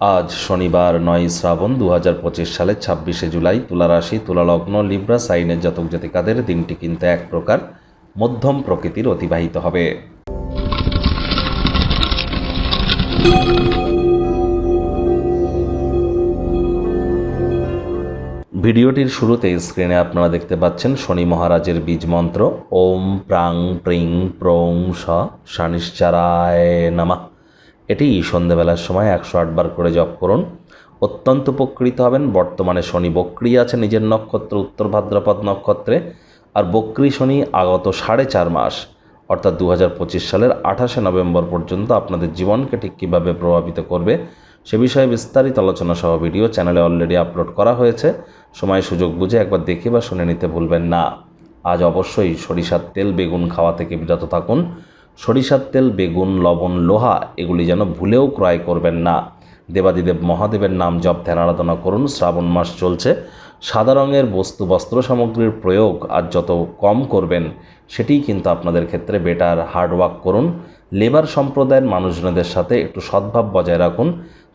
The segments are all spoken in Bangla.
আজ শনিবার নয় শ্রাবণ দু হাজার পঁচিশ সালের ছাব্বিশে জুলাই তুলা রাশি তুলা লিব্রা, সাইনের জাতক জাতিকাদের দিনটি কিন্তু এক প্রকার মধ্যম প্রকৃতির অতিবাহিত হবে। ভিডিওটির শুরুতে স্ক্রিনে আপনারা দেখতে পাচ্ছেন শনি মহারাজের বীজ মন্ত্র। ওম প্রাং প্রিং প্রং স শানিশ্চারায় নামা। এটি সন্ধেবেলার সময় একশো আটবার করে জপ করুন। অত্যন্ত উপকৃত হবেন। বর্তমানে শনি বক্রি আছে নিজের নক্ষত্র, উত্তর ভাদ্রপদ নক্ষত্রে। আর বক্রি শনি আগত সাড়ে চার মাস, অর্থাৎ দু হাজার পঁচিশ সালের আঠাশে নভেম্বর পর্যন্ত আপনাদের জীবনকে ঠিক কীভাবে প্রভাবিত করবে, সে বিষয়ে বিস্তারিত আলোচনা সহ ভিডিও চ্যানেলে অলরেডি আপলোড করা হয়েছে। সময় সুযোগ বুঝে একবার দেখে বা শুনে নিতে ভুলবেন না। আজ অবশ্যই সরিষার তেল, বেগুন, খাওয়া থেকে বিরত থাকুন। সরিষার তেল, বেগুন, লবণ, লোহা, এগুলি যেন ভুলেও ক্রয় করবেন না। দেবাদিদেব মহাদেবের নাম জপ ধ্যান আরাধনা করুন, শ্রাবণ মাস চলছে। সাদা রঙের বস্তু বস্ত্র সামগ্রীর প্রয়োগ আর যত কম করবেন, সেটি কিন্তু আপনাদের ক্ষেত্রে বেটার হার্ডওয়ার্ক করুন। লেবার সম্প্রদায়ের মানুষজনদের সাথে একটু সদ্ভাব বজায় রাখুন।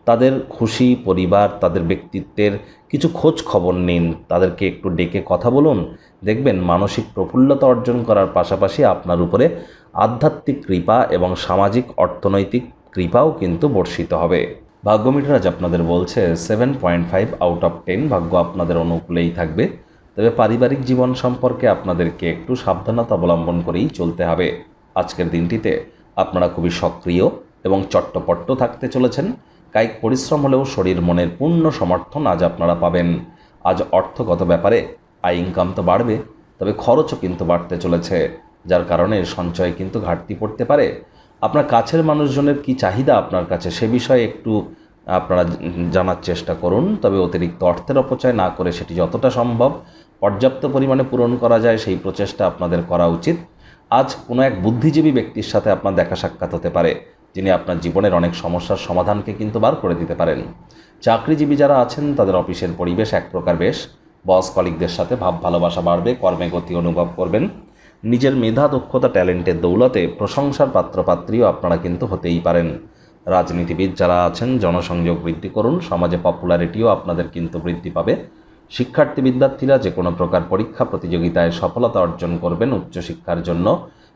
তাদের খুশি পরিবার, তাদের ব্যক্তিত্বের কিছু খোঁজ খবর নিন। তাদেরকে একটু ডেকে কথা বলুন। দেখবেন মানসিক প্রফুল্লতা অর্জন করার পাশাপাশি আপনার উপরে আধ্যাত্মিক কৃপা এবং সামাজিক অর্থনৈতিক কৃপাও কিন্তু বর্ষিত হবে। ভাগ্যমিটার আপনাদের বলছে, seven point five out of ten ভাগ্য আপনাদের অনুকূলেই থাকবে। তবে পারিবারিক জীবন সম্পর্কে আপনাদেরকে একটু সাবধানতা অবলম্বন করেই চলতে হবে। আজকের দিনটিতে আপনারা খুবই সক্রিয় এবং চট্টপট্ট থাকতে চলেছেন। কায়িক পরিশ্রম হলেও শরীর মনের পূর্ণ সমর্থন আজ আপনারা পাবেন। আজ অর্থগত ব্যাপারে আয় ইনকাম তো বাড়বে, তবে খরচও কিন্তু বাড়তে চলেছে, যার কারণে সঞ্চয় কিন্তু ঘাটতি পড়তে পারে। আপনার কাছের মানুষজনের কি চাহিদা আপনার কাছে, সে বিষয়ে একটু আপনারা জানার চেষ্টা করুন, তবে অতিরিক্ত অর্থের অপচয় না করে সেটি যতটা সম্ভব পর্যাপ্ত পরিমাণে পূরণ করা যায়, সেই প্রচেষ্টা আপনাদের করা উচিত। আজ কোনো এক বুদ্ধিজীবী ব্যক্তির সাথে আপনার দেখা সাক্ষাৎ হতে পারে। যিনি আপনার জীবনের অনেক সমস্যার সমাধানকে কিন্তু বার করে দিতে পারেন। চাকরিজীবী যারা আছেন, তাদের অফিসের পরিবেশ এক প্রকার বেশ। বস কলিকদের সাথে ভাব ভালোবাসা বাড়বে, কর্মে গতি অনুভব করবেন। নিজের মেধা, দক্ষতা, ট্যালেন্টের দৌলতে প্রশংসার পাত্রপাত্রীও আপনারা কিন্তু হতেই পারেন। রাজনীতিবিদ যারা আছেন, জনসংযোগ বৃদ্ধি করুন, সমাজে পপুলারিটিও আপনাদের কিন্তু বৃদ্ধি পাবে। শিক্ষার্থী, বিদ্যার্থীরা যে কোনো প্রকার পরীক্ষা, প্রতিযোগিতায় সফলতা অর্জন করবেন উচ্চশিক্ষার জন্য।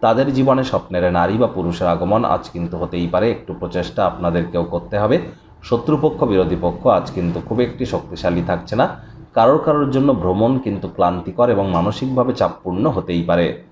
তাদের জীবনে স্বপ্নের নারী বা পুরুষের আগমন আজ কিন্তু হতেই পারে। একটু প্রচেষ্টা আপনাদেরকেও করতে হবে। শত্রুপক্ষ, বিরোধী পক্ষ আজ কিন্তু খুব একটি শক্তিশালী থাকছে না। কারোর কারোর জন্য ভ্রমণ কিন্তু ক্লান্তিকর এবং মানসিকভাবে চাপপূর্ণ হতেই পারে।